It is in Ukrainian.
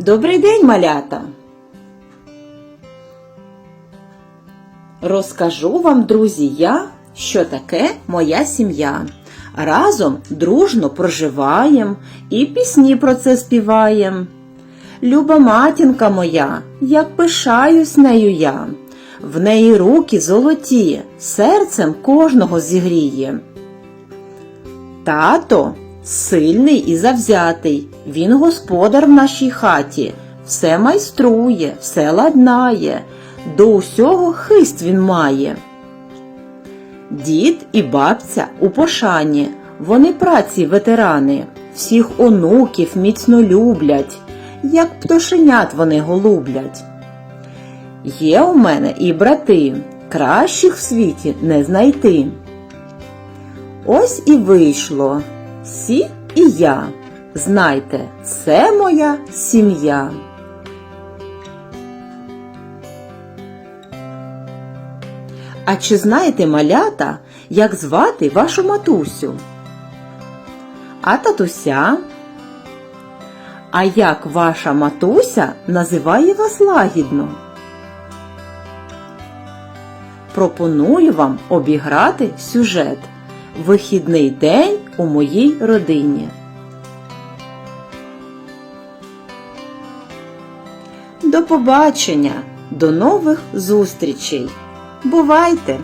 Добрий день, малята! Розкажу вам, друзі, я, що таке моя сім'я. Разом дружно проживаєм і пісні про це співаєм. Люба матінка моя, як пишаюсь нею я, в неї руки золоті, серцем кожного зігріє. Тато сильний і завзятий, він господар в нашій хаті, все майструє, все ладнає, до усього хист він має. Дід і бабця у пошані, вони праці ветерани, всіх онуків міцно люблять, як пташенят вони голублять. Є у мене і брати, кращих в світі не знайти. Ось і вийшло. Сі і я. Знайте, це моя сім'я. А чи знаєте, малята, як звати вашу матусю? А татуся? А як ваша матуся називає вас лагідно? Пропоную вам обіграти сюжет Вихідний день у моїй родині. До побачення, до нових зустрічей. Бувайте!